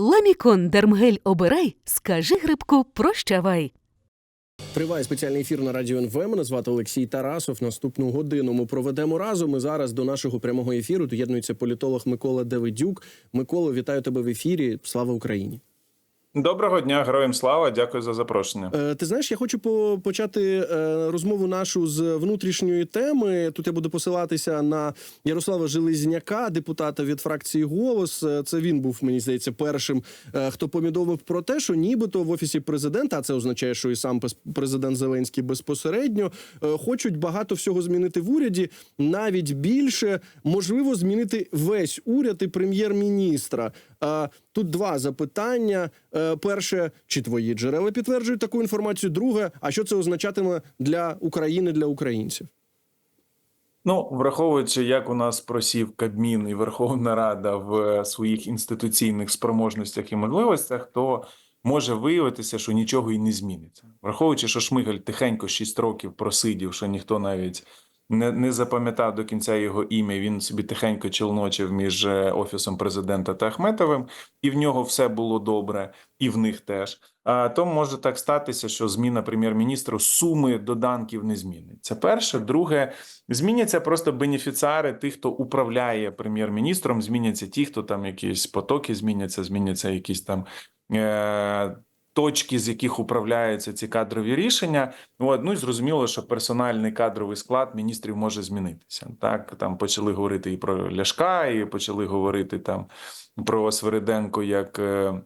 Ламікон Дермгель обирай, скажи грибку прощавай. Триває спеціальний ефір на радіо НВ. Мене звати Олексій Тарасов. Наступну годину ми проведемо разом. І зараз до нашого прямого ефіру доєднується політолог Микола Давидюк. Микола, вітаю тебе в ефірі. Слава Україні! Доброго дня, героям слава. Дякую за запрошення. Е, ти знаєш, я хочу по- почати е, розмову нашу з внутрішньої теми. Тут я буду посилатися на Ярослава Железняка, депутата від фракції Голос. Е, Це він був, мені здається, першим, е, хто повідомив про те, що нібито в офісі президента, а це означає, що і сам президент Зеленський безпосередньо е, хочуть багато всього змінити в уряді, навіть більше можливо змінити весь уряд і прем'єр-міністра. Е, Тут два запитання. Е, Перше, чи твої джерела підтверджують таку інформацію? Друге, а що це означатиме для України, для українців? Ну, враховуючи, як у нас просів Кабмін і Верховна Рада в своїх інституційних спроможностях і можливостях, то може виявитися, що нічого і не зміниться. Враховуючи, що Шмигаль тихенько 6 років просидів, що ніхто навіть не, не запам'ятав до кінця його ім'я. Він собі тихенько челночив між е, офісом президента та Ахметовим, і в нього все було добре, і в них теж. А то може так статися, що зміна прем'єр-міністра суми доданків не змінить. Це перше. Друге, зміняться просто бенефіціари тих, хто управляє прем'єр-міністром. Зміняться ті, хто там якісь потоки зміняться, зміняться якісь там. Точки, з яких управляються ці кадрові рішення, от, ну і зрозуміло, що персональний кадровий склад міністрів може змінитися. Так там почали говорити і про Ляшка, і почали говорити там про Свериденко як е,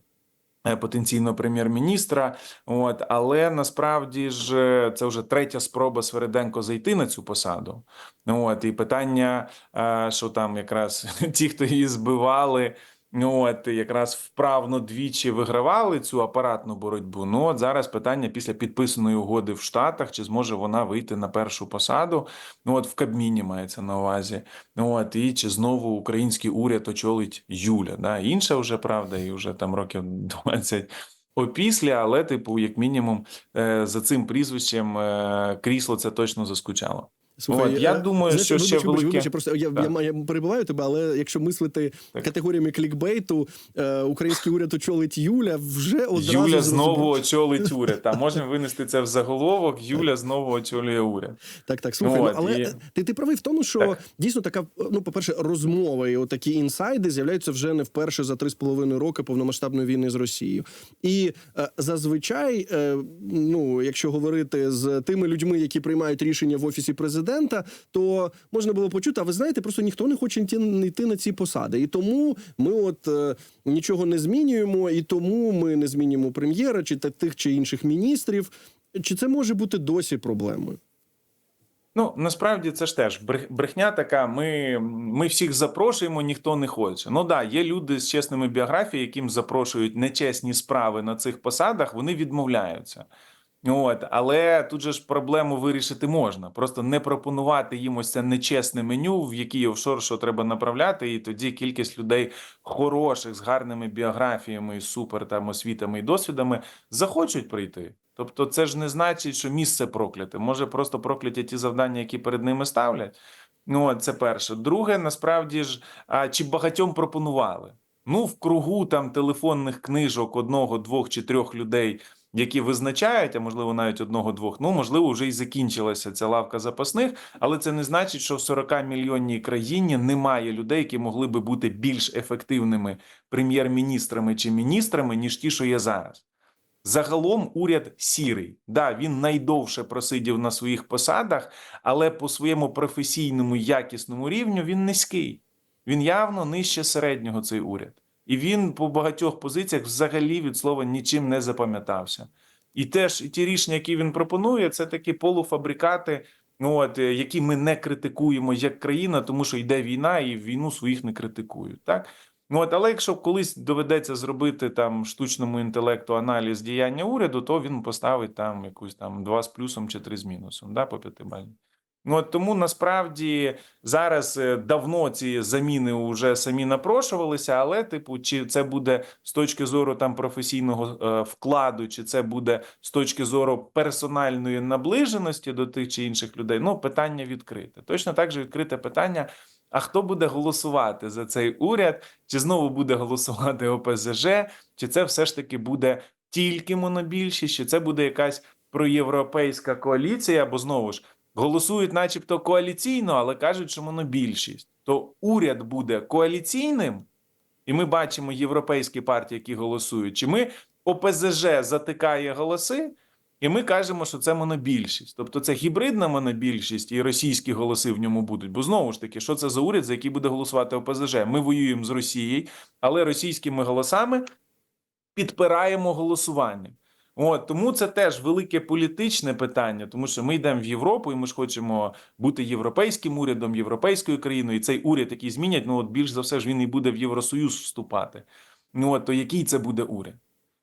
е, потенційного прем'єр-міністра. От але насправді ж е, це вже третя спроба Свериденко зайти на цю посаду. От і питання, що там якраз ті, хто її збивали. Ну, от якраз вправно двічі вигравали цю апаратну боротьбу. Ну от зараз питання після підписаної угоди в Штатах, чи зможе вона вийти на першу посаду? Ну от в Кабміні мається на увазі. Ну от і чи знову український уряд очолить Юля? Да? Інша вже правда, і вже там років 20 опісля, але, типу, як мінімум, е, за цим прізвищем е, крісло це точно заскучало. От, я е, думаю, що ще вибач, велике- вибач, просто я, Так. я, я перебиваю тебе, але якщо мислити Так. категоріями клікбейту, е, український уряд очолить Юля вже одразу Юля знову очолить уряд. Та можемо винести це в заголовок. Юля знову очолює уряд. Так, так, слухай, Ну, ну, але і- е, ти, ти правий в тому, що Так. дійсно така, ну, по-перше, розмова і такі інсайди з'являються вже не вперше за три з половиною роки повномасштабної війни з Росією. І е, зазвичай, е, ну, якщо говорити з тими людьми, які приймають рішення в офісі президента, то можна було почути, а ви знаєте, просто ніхто не хоче йти, на ці посади. І тому ми от е, нічого не змінюємо, і тому ми не змінюємо прем'єра чи та- тих чи інших міністрів. Чи це може бути досі проблемою? Ну насправді це ж теж брех- брехня така. Ми, ми всіх запрошуємо, ніхто не хоче. Ну да, є люди з чесними біографіями, яким запрошують нечесні справи на цих посадах. Вони відмовляються. От, але тут же ж проблему вирішити можна. Просто не пропонувати їм ось це нечесне меню, в який офшор що треба направляти, і тоді кількість людей хороших з гарними біографіями, супер там освітами і досвідами захочуть прийти. Тобто, це ж не значить, що місце прокляте. Може, просто прокляті ті завдання, які перед ними ставлять. Ну, це перше. Друге, насправді ж, а чи багатьом пропонували? Ну, в кругу там телефонних книжок одного, двох чи трьох людей, які визначають, а можливо навіть одного-двох. Ну можливо, вже і закінчилася ця лавка запасних, але це не значить, що в 40 мільйонній країні немає людей, які могли би бути більш ефективними прем'єр-міністрами чи міністрами, ніж ті, що є зараз. Загалом уряд сірий. Да, він найдовше просидів на своїх посадах, але по своєму професійному якісному рівню він низький. Він явно нижче середнього цей уряд. І він по багатьох позиціях взагалі від слова нічим не запам'ятався. І теж і ті рішення, які він пропонує, це такі полуфабрикати, ну, от, е, які ми не критикуємо як країна, тому що йде війна, і війну своїх не критикують. Так? Ну, от, але якщо колись доведеться зробити там штучному інтелекту аналіз діяння уряду, то він поставить там якусь там 2 з плюсом чи 3 з мінусом, да, по п'ятибальній. Ну, от тому насправді зараз е, давно ці заміни вже самі напрошувалися, але, типу, чи це буде з точки зору там професійного е, вкладу, чи це буде з точки зору персональної наближеності до тих чи інших людей, ну питання відкрите. Точно так же відкрите питання. А хто буде голосувати за цей уряд? Чи знову буде голосувати ОПЗЖ? Чи це все ж таки буде тільки монобільшість? Чи це буде якась проєвропейська коаліція? Або знову ж голосують, начебто, коаліційно, але кажуть, що монобільшість. То уряд буде коаліційним, і ми бачимо європейські партії, які голосують. Чи ми ОПЗЖ затикає голоси? І ми кажемо, що це монобільшість. Тобто це гібридна монобільшість, і російські голоси в ньому будуть. Бо знову ж таки, що це за уряд, за який буде голосувати ОПЗЖ? Ми воюємо з Росією, але російськими голосами підпираємо голосування. От тому це теж велике політичне питання, тому що ми йдемо в Європу, і ми ж хочемо бути європейським урядом, європейською країною. І цей уряд, який змінять, ну от більш за все ж він і буде в Євросоюз вступати. Ну от то який це буде уряд?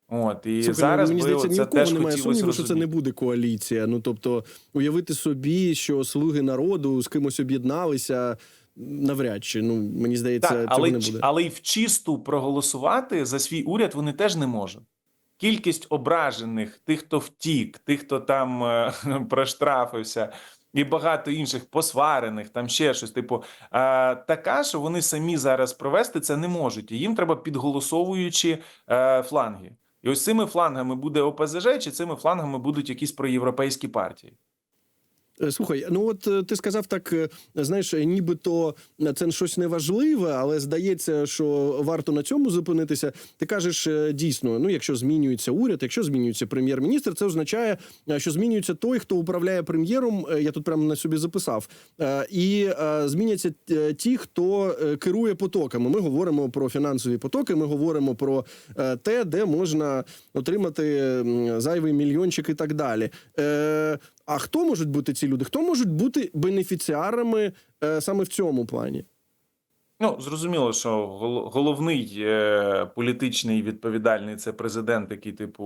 От і Слухай, зараз мені здається, ні в кого немає сумніву, що це не буде коаліція. Ну тобто, уявити собі, що слуги народу з кимось об'єдналися. Навряд чи ну мені здається, Так, цього не буде. але й в чисту проголосувати за свій уряд вони теж не можуть. Кількість ображених, тих, хто втік, тих, хто там е, проштрафився, і багато інших посварених, там ще щось. Типу, а, така, що вони самі зараз провести це не можуть. І їм треба підголосовуючи а, фланги. І ось цими флангами буде ОПЗЖ, чи цими флангами будуть якісь проєвропейські партії. Е, Слухай, ну от е, ти сказав так, е, знаєш, нібито це щось неважливе, але здається, що варто на цьому зупинитися. Ти кажеш дійсно, ну якщо змінюється уряд, якщо змінюється прем'єр-міністр, це означає, що змінюється той, хто управляє прем'єром. Я тут прямо на собі записав, і зміняться ті, хто керує потоками. Ми говоримо про фінансові потоки. Ми говоримо про те, де можна отримати зайвий мільйончик і так далі. А хто можуть бути ці люди? Хто можуть бути бенефіціарами е, саме в цьому плані? Ну, зрозуміло, що гол- головний е, політичний відповідальний це президент, який, типу,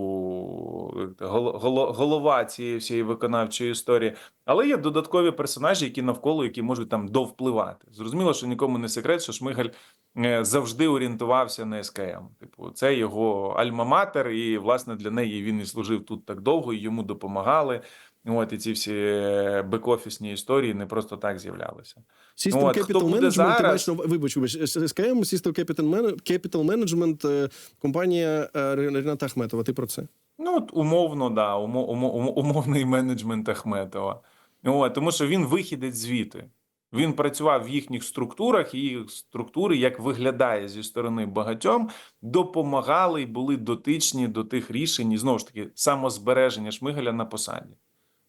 гол- голо- голова цієї всієї виконавчої історії. Але є додаткові персонажі, які навколо, які можуть там довпливати. Зрозуміло, що нікому не секрет, що Шмигаль е, завжди орієнтувався на СКМ. Типу, це його альма-матер, і власне для неї він і служив тут так довго, і йому допомагали. От і ці всі е, бек-офісні історії не просто так з'являлися. System Ну, от Capital Management, ти зараз? маєш на- вибач, вибач, SKM, System Capital Man- Capital Management, е, компанія е, Рената Ахметова. Ти про це? Ну, от умовно, да, умо, умо, умо- умовний менеджмент Ахметова. От, тому що він вихідець звідти. Він працював в їхніх структурах, і їх структури, як виглядає зі сторони багатьом, допомагали і були дотичні до тих рішень, і знову ж таки, самозбереження Шмигаля на посаді.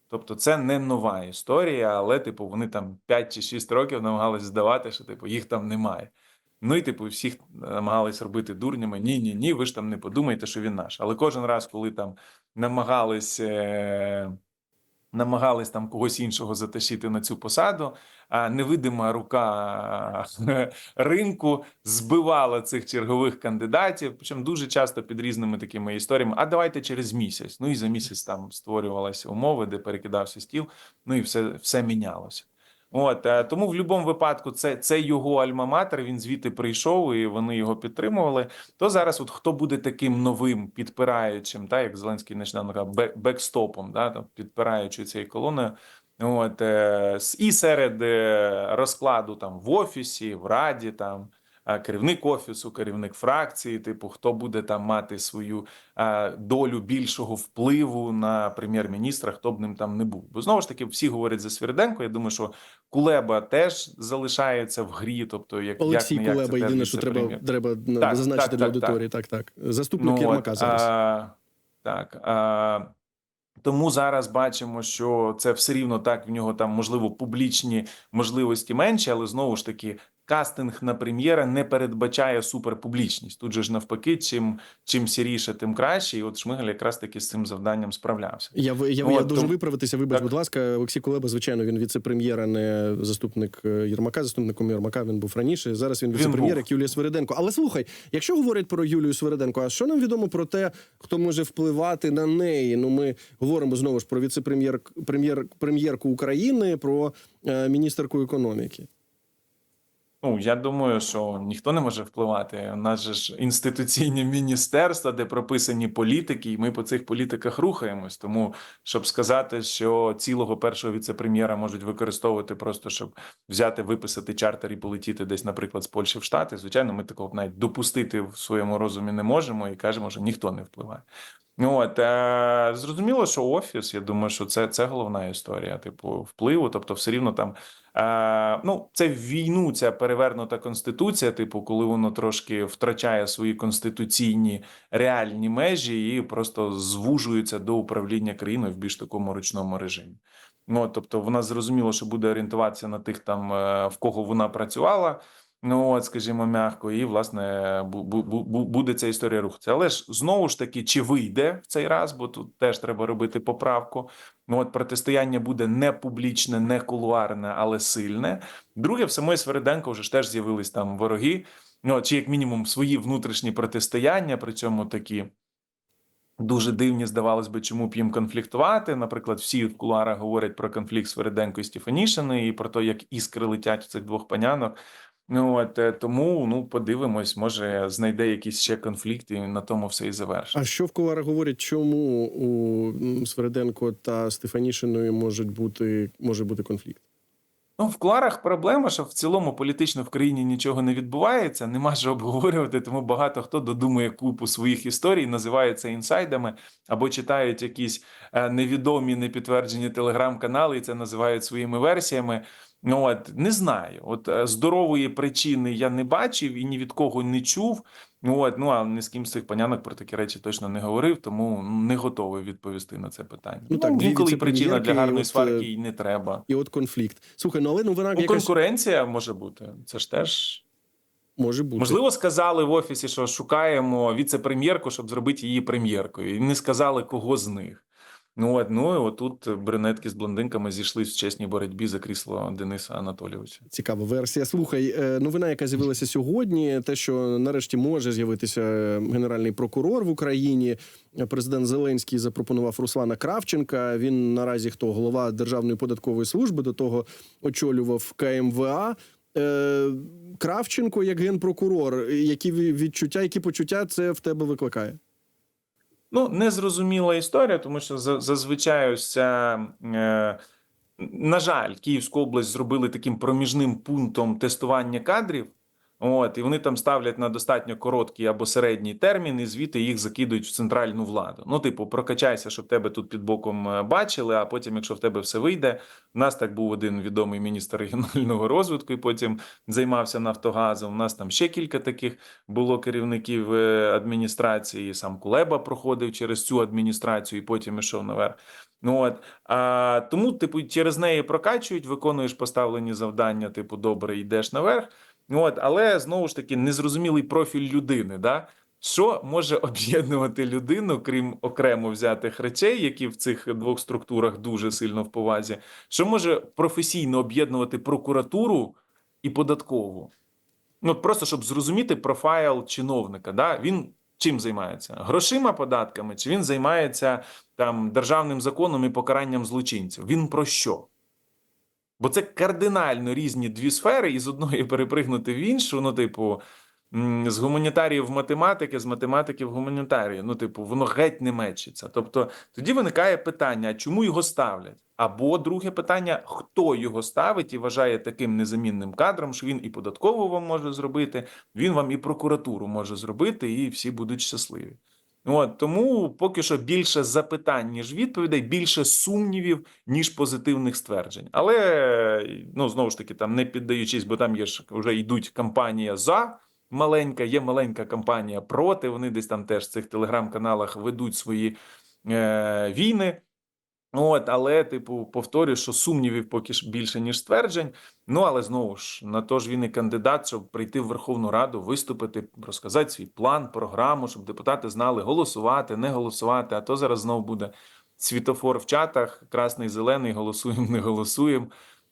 Тобто, це не нова історія, але, типу, вони там 5 чи 6 років намагалися здавати, що типу, їх там немає. Ну і типу, всіх намагались робити дурнями. Ні, ні, ні, ви ж там не подумайте, що він наш. Але кожен раз, коли там намагались, е- намагались там когось іншого затащити на цю посаду, а невидима рука ринку збивала цих чергових кандидатів, причому дуже часто під різними такими історіями. А давайте через місяць. Ну і за місяць там створювалися умови, де перекидався стіл, ну і все, все мінялося. От е, тому в будь-якому випадку це, це його альма-матер. Він звідти прийшов, і вони його підтримували. То зараз, от хто буде таким новим підпираючим, та як Зеленський нещодавно казав, бекстопом, да, підпираючи цією колоною. От е, і серед е, розкладу там в офісі, в раді, там керівник офісу, керівник фракції, типу, хто буде там мати свою долю більшого впливу на прем'єр-міністра, хто б ним там не був. Бо знову ж таки, всі говорять за Свириденко. Я думаю, що Кулеба теж залишається в грі. Тобто, як Олексій як, Кулеба, єдине, що треба, треба Так, зазначити так, для так, аудиторії. Так, так. Заступник Ну, Єрмака зараз. А, так. А, тому зараз бачимо, що це все рівно так. В нього там можливо публічні можливості менші, але знову ж таки. Кастинг на прем'єра не передбачає суперпублічність. Тут же ж навпаки, чим чим сіріше, тим краще. І от Шмигаль якраз таки з цим завданням справлявся. Я, я, Ну, я от, дуже тому- виправитися. Вибач, Так. будь ласка, Олексій Кулеба, звичайно, він віце-прем'єр, а не заступник е, Єрмака. Заступником Єрмака він був раніше. Зараз він Він віце-прем'єр, як Юлія Свириденко. Але слухай, якщо говорять про Юлію Свириденко, а що нам відомо про те, хто може впливати на неї? Ну, ми говоримо знову ж про віце-прем'єр прем'єр, прем'єрку України, про е, міністерку економіки. Ну, я думаю, що ніхто не може впливати. У нас же ж інституційні міністерства, де прописані політики, і ми по цих політиках рухаємось. Тому, щоб сказати, що цілого першого віце-прем'єра можуть використовувати просто щоб взяти, виписати чартер і полетіти десь, наприклад, з Польщі в Штати, звичайно, ми такого навіть допустити в своєму розумі не можемо і кажемо, що ніхто не впливає. Ну, От, е, зрозуміло, що офіс, я думаю, що це, це головна історія, типу, впливу. Тобто, все рівно там е, ну, це війну, ця перевернута конституція, типу, коли воно трошки втрачає свої конституційні реальні межі і просто звужується до управління країною в більш такому ручному режимі. Ну, тобто, вона зрозуміло, що буде орієнтуватися на тих, там е, в кого вона працювала. Ну, от, скажімо, м'яко, і власне бу- бу- бу- буде ця історія рухатися. Але ж знову ж таки, чи вийде в цей раз, бо тут теж треба робити поправку. Ну, от протистояння буде не публічне, не кулуарне, але сильне. Друге, в самої Свериденко вже ж теж з'явились там вороги. Ну, чи як мінімум свої внутрішні протистояння, причому такі. Дуже дивні, здавалось би, чому б їм конфліктувати. Наприклад, всі в кулуарах говорять про конфлікт Свериденко і Стефанішини і про те, як іскри летять у цих двох панянок. Ну от е, тому ну подивимось, може знайде якісь ще конфлікти, і на тому все і завершить. А що в кулуарах говорять, чому у м, Свериденко та Стефанішиною можуть бути може бути конфлікт? Ну, в куларах проблема, що в цілому політично в країні нічого не відбувається, нема що обговорювати, тому багато хто додумує купу своїх історій, називає це інсайдами або читають якісь е, невідомі, непідтверджені телеграм-канали, і це називають своїми версіями. Ну от не знаю. От е, здорової причини я не бачив і ні від кого не чув. Ну от ну а ні з ким з цих панянок про такі речі точно не говорив, тому не готовий відповісти на це питання. Ну, так, дві інколи причина для гарної от, сварки е, і не треба. І от конфлікт. Слухай, ну але новина Ну, якась конкуренція може бути. Це ж теж може бути. можливо сказали в офісі, що шукаємо віце-прем'єрку, щоб зробити її прем'єркою, і не сказали кого з них. Ну от ну отут брюнетки з блондинками зійшлись в чесній боротьбі за крісло Дениса Анатолійовича. Цікава версія. Слухай, е, новина, яка з'явилася сьогодні, те, що нарешті може з'явитися е, генеральний прокурор в Україні. Президент Зеленський запропонував Руслана Кравченка. Він наразі хто голова Державної податкової служби до того очолював КМВА. Е, Кравченко як генпрокурор. Які відчуття, які почуття це в тебе викликає? Ну, незрозуміла історія, тому що за- зазвичай ось ця, е, на жаль, Київську область зробили таким проміжним пунктом тестування кадрів. От, і вони там ставлять на достатньо короткий або середній термін, і звідти їх закидують в центральну владу. Ну, типу, прокачайся, щоб тебе тут під боком е, бачили. А потім, якщо в тебе все вийде, у нас так був один відомий міністр регіонального розвитку, і потім займався Нафтогазом. У нас там ще кілька таких було керівників е, адміністрації. Сам Кулеба проходив через цю адміністрацію і потім ішов наверх. Ну от а тому, типу, через неї прокачують, виконуєш поставлені завдання, типу, добре, йдеш наверх. От, але знову ж таки незрозумілий профіль людини. Да? Що може об'єднувати людину, крім окремо взятих речей, які в цих двох структурах дуже сильно в повазі? Що може професійно об'єднувати прокуратуру і податкову? Ну, просто щоб зрозуміти профайл чиновника, да? він чим займається? Грошима, податками, чи він займається там державним законом і покаранням злочинців? Він про що? Бо це кардинально різні дві сфери, і з одної перепригнути в іншу, ну, типу, з гуманітарії в математики, з математики в гуманітарії. Ну, типу, воно геть не мечиться. Тобто тоді виникає питання: чому його ставлять? Або друге питання: хто його ставить і вважає таким незамінним кадром, що він і податкову вам може зробити, він вам і прокуратуру може зробити, і всі будуть щасливі. От тому поки що більше запитань, ніж відповідей, більше сумнівів, ніж позитивних стверджень. Але ну знову ж таки, там не піддаючись, бо там є ж вже йдуть кампанія за маленька, є маленька кампанія проти. Вони десь там теж в цих телеграм-каналах ведуть свої е, війни. От, але, типу, повторюю, що сумнівів поки ж більше, ніж стверджень. Ну, але знову ж на то ж він і кандидат, щоб прийти в Верховну Раду, виступити, розказати свій план, програму, щоб депутати знали голосувати, не голосувати. А то зараз знову буде світофор в чатах, красний, зелений, голосуємо, не голосуємо.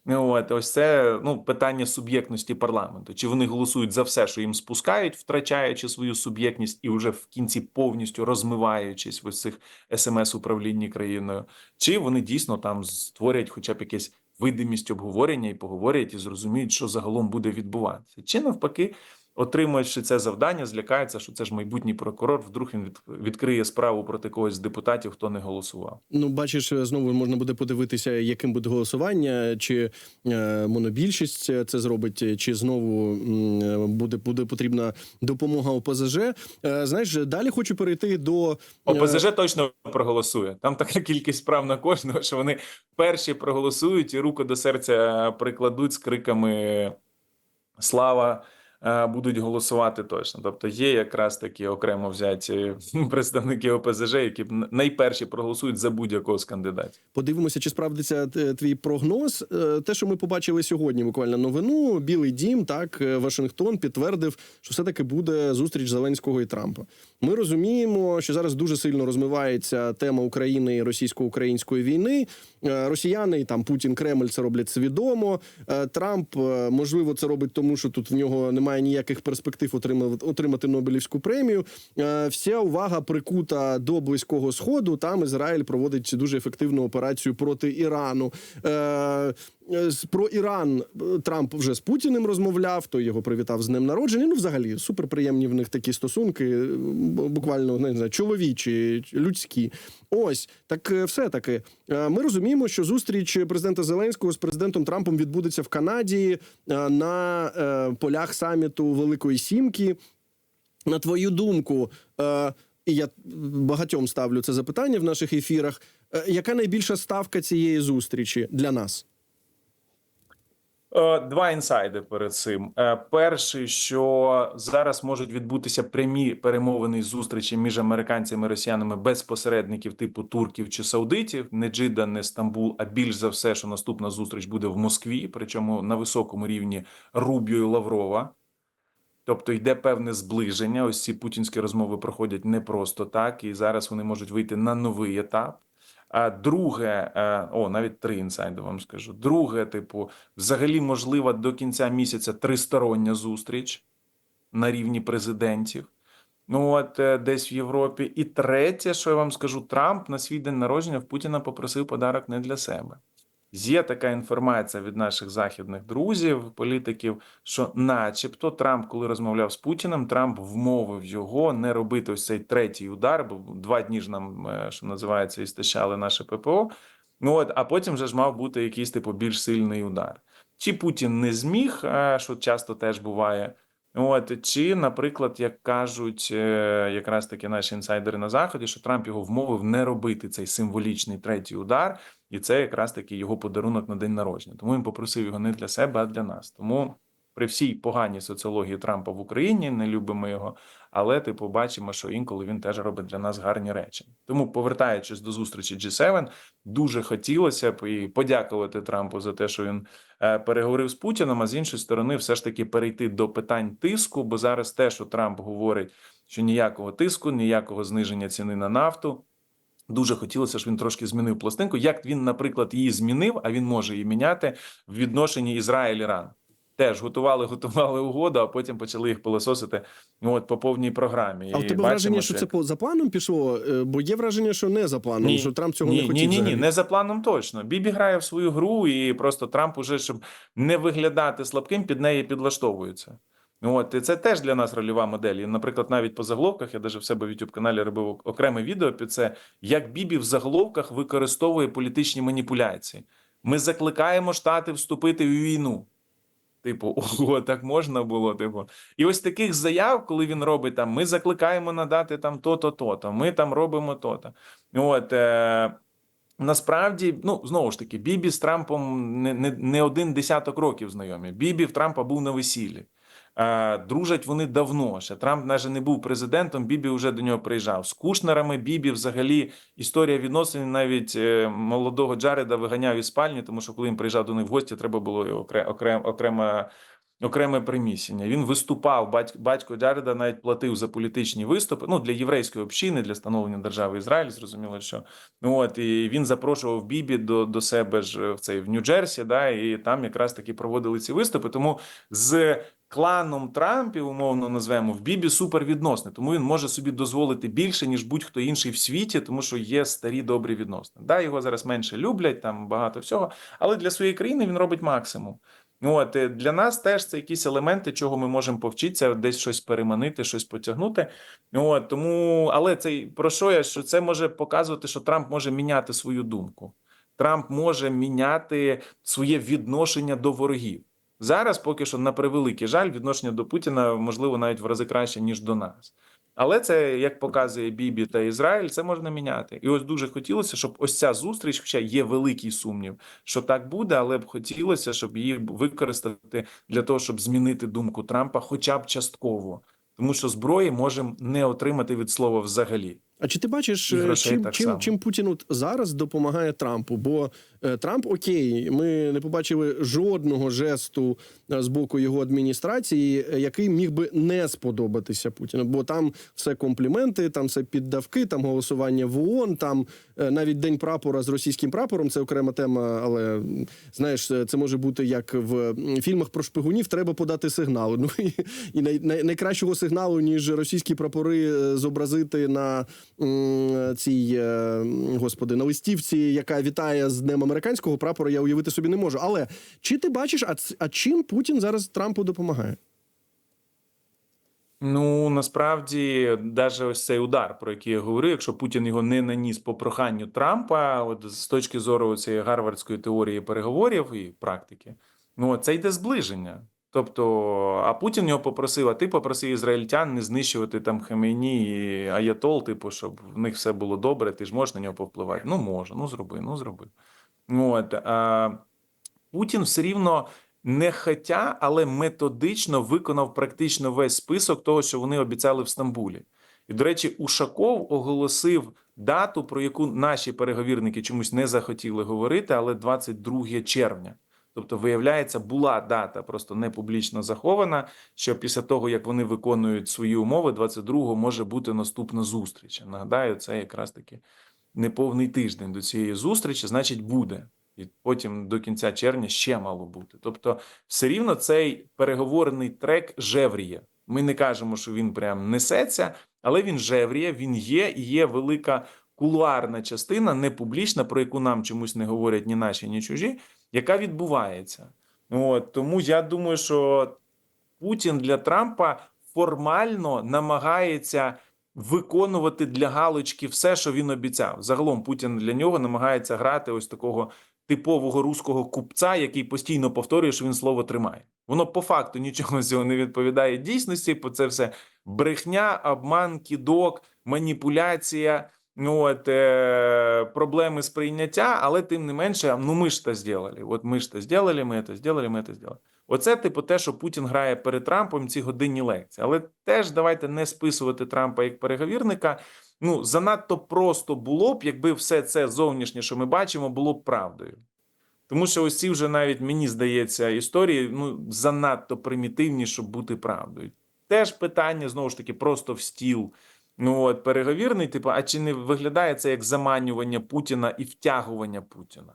От ось це ну питання суб'єктності парламенту. Чи вони голосують за все, що їм спускають, втрачаючи свою суб'єктність, і вже в кінці повністю розмиваючись в ось цих смс управлінні країною, чи вони дійсно там створять хоча б якесь видимість обговорення і поговорять і зрозуміють, що загалом буде відбуватися. Чи навпаки, отримуючи це завдання, злякаються, що це ж майбутній прокурор. Вдруг він відкриє справу проти когось з депутатів, хто не голосував. Ну, бачиш, знову можна буде подивитися, яким буде голосування, чи е, монобільшість це зробить, чи знову буде, буде потрібна допомога ОПЗЖ. Е, знаєш, далі хочу перейти до е, ОПЗЖ точно проголосує. Там така кількість справ на кожного, що вони перші проголосують і руку до серця прикладуть з криками Слава. Е, Будуть голосувати точно. Тобто є якраз такі окремо взяті представники ОПЗЖ, які найперші проголосують за будь-якого з кандидатів. Подивимося, чи справдиться е, твій прогноз. Е, Те, що ми побачили сьогодні, буквально новину. Білий дім, так Вашингтон підтвердив, що все таки буде зустріч Зеленського і Трампа. Ми розуміємо, що зараз дуже сильно розмивається тема України і російсько-української війни. Росіяни і там Путін, Кремль це роблять свідомо. Трамп можливо це робить тому, що тут в нього немає ніяких перспектив отримати, отримати Нобелівську премію. Е, Вся увага прикута до близького сходу. Там Ізраїль проводить дуже ефективну операцію проти Ірану. Е, Про Іран е, Трамп вже з Путіним розмовляв, той його привітав з днем народження. Ну, взагалі, суперприємні в них такі стосунки, е, буквально не знаю, чоловічі, людські. Ось так, все таки. Ми розуміємо, що зустріч президента Зеленського з президентом Трампом відбудеться в Канаді на полях саміту Великої Сімки. На твою думку, і я багатьом ставлю це запитання в наших ефірах. Яка найбільша ставка цієї зустрічі для нас? Е, Два інсайди перед цим. Е, Перший, що зараз можуть відбутися прямі перемовини зустрічі між американцями і росіянами без посередників типу турків чи саудитів, не Джида, не Стамбул, а більш за все, що наступна зустріч буде в Москві, причому на високому рівні Рубіо і Лаврова. Тобто йде певне зближення. Ось ці путінські розмови проходять не просто так, і зараз вони можуть вийти на новий етап. А друге, е, о, навіть три інсайди вам скажу. Друге, типу, взагалі можлива до кінця місяця тристороння зустріч на рівні президентів. Ну, от е, десь в Європі. І третє, що я вам скажу, Трамп на свій день народження в Путіна попросив подарок не для себе. Є така інформація від наших західних друзів, політиків, що, начебто, Трамп, коли розмовляв з Путіним, Трамп вмовив його не робити ось цей третій удар, бо два дні ж нам, е, що називається, істощали наше ППО. Ну от, а потім вже ж мав бути якийсь типу більш сильний удар. Чи Путін не зміг, е, що часто теж буває. От чи, наприклад, як кажуть е, якраз таки наші інсайдери на заході, що Трамп його вмовив не робити цей символічний третій удар, і це якраз таки його подарунок на день народження. Тому він попросив його не для себе, а для нас. Тому при всій поганій соціології Трампа в Україні не любимо його, але типу бачимо, що інколи він теж робить для нас гарні речі. Тому, повертаючись до зустрічі G7, дуже хотілося б і подякувати Трампу за те, що він е, переговорив з Путіним. А з іншої сторони, все ж таки перейти до питань тиску, бо зараз те, що Трамп говорить, що ніякого тиску, ніякого зниження ціни на нафту. Дуже хотілося, щоб він трошки змінив пластинку. Як він, наприклад, її змінив, а він може її міняти в відношенні Ізраїль-Іран. Теж готували, готували угоду, а потім почали їх пилососити ну, от, по повній програмі. А в І тебе враження, що як- це по за планом пішло? Е, Бо є враження, що не за планом, Ні. що Трамп цього ні, не хотів. Ні, ні, ні, не за планом точно. Бібі грає в свою гру, і просто Трамп уже, щоб не виглядати слабким, під неї підлаштовується. От, і це теж для нас рольова модель. І, наприклад, навіть по заголовках, я навіть в себе в youtube каналі робив окреме відео під це, як Бібі в заголовках використовує політичні маніпуляції. Ми закликаємо Штати вступити в війну. Типу, ого, так можна було. Типу, і ось таких заяв, коли він робить там, ми закликаємо надати там то-то, то-то, ми там робимо то-то. От е, насправді, ну знову ж таки, Бібі з Трампом не, не, не один десяток років знайомі. Бібі в Трампа був на весіллі. Е, дружать вони давно. Ще Трамп навіть не був президентом. Бібі вже до нього приїжджав. З Кушнерами Бібі взагалі історія відносин навіть е, молодого Джареда виганяв із спальні, тому що коли він приїжджав до них в гості, треба було його окре- окрем, окрема. Окреме приміщення. Він виступав. Батько, батько Джареда навіть платив за політичні виступи. Ну для єврейської общини, для становлення держави Ізраїль. Зрозуміло, що от і він запрошував Бібі до, до себе ж в цей в Нью-Джерсі, да, і там якраз таки проводили ці виступи. Тому з кланом Трампів, умовно назвемо, в Бібі супервідносини, тому він може собі дозволити більше, ніж будь-хто інший в світі, тому що є старі добрі відносини. Да, його зараз менше люблять, там багато всього, але для своєї країни він робить максимум. От е, для нас теж це якісь елементи, чого ми можемо повчитися, десь щось переманити, щось потягнути. От тому, але це про що я? Що це може показувати, що Трамп може міняти свою думку. Трамп може міняти своє відношення до ворогів. Зараз поки що, на превеликий жаль, відношення до Путіна можливо навіть в рази краще, ніж до нас. Але це, як показує Бібі та Ізраїль, це можна міняти. І ось дуже хотілося, щоб ось ця зустріч, хоча є великий сумнів, що так буде, але б хотілося, щоб її використати для того, щоб змінити думку Трампа, хоча б частково. Тому що зброї можемо не отримати від слова взагалі. А чи ти бачиш, е, чим, чим, само. чим Путін от зараз допомагає Трампу? Бо Трамп окей, ми не побачили жодного жесту е, з боку його адміністрації, е, який міг би не сподобатися Путіну. Бо там все компліменти, там все піддавки, там голосування в ООН, там е, навіть день прапора з російським прапором. Це окрема тема, але знаєш, е, це може бути як в фільмах про шпигунів. Треба подати сигнал. Ну і, і най, най, найкращого сигналу, ніж російські прапори е, зобразити на цій е, господи на листівці, яка вітає з днем американського прапора, я уявити собі не можу. Але чи ти бачиш, а, а чим Путін зараз Трампу допомагає? Ну насправді, навіть ось цей удар, про який я говорю, якщо Путін його не наніс по проханню Трампа, от з точки зору цієї гарвардської теорії переговорів і практики, ну це йде зближення. Тобто, а Путін його попросив, а ти попросив ізраїльтян не знищувати там Хемейні і Аятол, типу, щоб в них все було добре, ти ж можеш на нього повпливати. Ну, може, ну зроби, ну зроби. От, а, Путін все рівно не хотя, але методично виконав практично весь список того, що вони обіцяли в Стамбулі. І, до речі, Ушаков оголосив дату, про яку наші переговірники чомусь не захотіли говорити, але 22 червня. Тобто, виявляється, була дата просто не публічно захована. Що після того, як вони виконують свої умови, 22-го може бути наступна зустріч. Нагадаю, це якраз таки неповний тиждень до цієї зустрічі, значить, буде. І потім до кінця червня ще мало бути. Тобто, все рівно цей переговорний трек жевріє. Ми не кажемо, що він прям несеться, але він жевріє, він є, і є велика кулуарна частина, не публічна, про яку нам чомусь не говорять ні наші, ні чужі, яка відбувається. От, тому я думаю, що Путін для Трампа формально намагається виконувати для галочки все, що він обіцяв. Загалом Путін для нього намагається грати ось такого типового руського купця, який постійно повторює, що він слово тримає. Воно по факту нічого з цього не відповідає дійсності, бо це все брехня, обман, кідок, маніпуляція. Ну, от, е, проблеми з прийняття, але тим не менше, ну ми ж це зробили. От ми ж це зробили, ми це зробили, ми це зробили. Оце типу те, що Путін грає перед Трампом ці годинні лекції. Але теж давайте не списувати Трампа як переговірника. Ну занадто просто було б, якби все це зовнішнє, що ми бачимо, було б правдою. Тому що ось ці вже навіть мені здається історії ну занадто примітивні, щоб бути правдою. Теж питання знову ж таки просто в стіл. Ну от переговірний, типу, а чи не виглядає це як заманювання Путіна і втягування Путіна?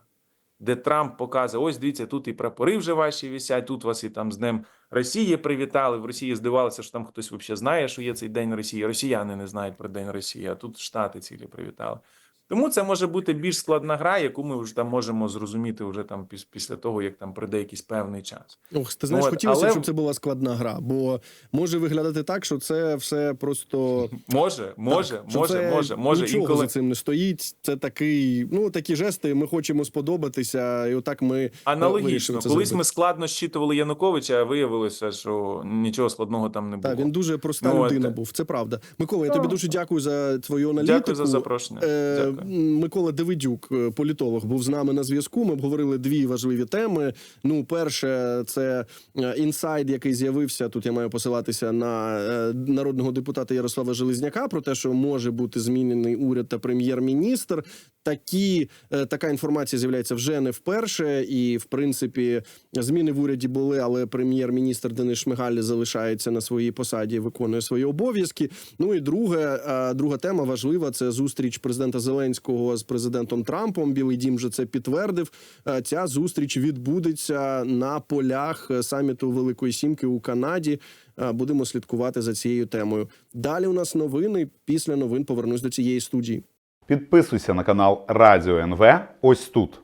Де Трамп показує: ось дивіться, тут і прапори вже ваші вісять. тут вас і там з Днем Росії привітали. В Росії здивалося, що там хтось взагалі знає, що є цей День Росії. Росіяни не знають про День Росії, а тут Штати цілі привітали. Тому це може бути більш складна гра, яку ми вже там можемо зрозуміти вже там піс- після того, як там прийде якийсь певний час. Ох, ти знаєш, От, хотілося, але- щоб це була складна гра, бо може виглядати так, що це все просто Може, може, Так, може, це може, може. Нічого Інколи за цим не стоїть. Це такий, ну такі жести. Ми хочемо сподобатися, і отак ми е, аналогічно. Колись зробити. ми складно щитували Януковича, а виявилося, що нічого складного там не було. Так, він дуже проста Ну, людина от. був. Це правда. Микола, я тобі дуже дякую за твою аналітику. Дякую за запрошення. Е, Дякую. Микола Давидюк, е, політолог, був з нами на зв'язку. Ми обговорили дві важливі теми. Ну, перше, це е, інсайд, який з'явився. Тут я маю посилатися на е, народного депутата Ярослава Железняка про те, що може бути змінений уряд та прем'єр-міністр. такі така інформація з'являється вже не вперше, і в принципі зміни в уряді були, але прем'єр-міністр Денис Шмигаль залишається на своїй посаді, виконує свої обов'язки. Ну і друге, друга тема важлива це зустріч президента Зеленського з президентом Трампом. Білий дім вже це підтвердив. Е, Ця зустріч відбудеться на полях е, саміту Великої Сімки у Канаді. Е, Будемо слідкувати за цією темою. Далі у нас новини. Після новин повернусь до цієї студії. Підписуйся на канал Радіо НВ ось тут.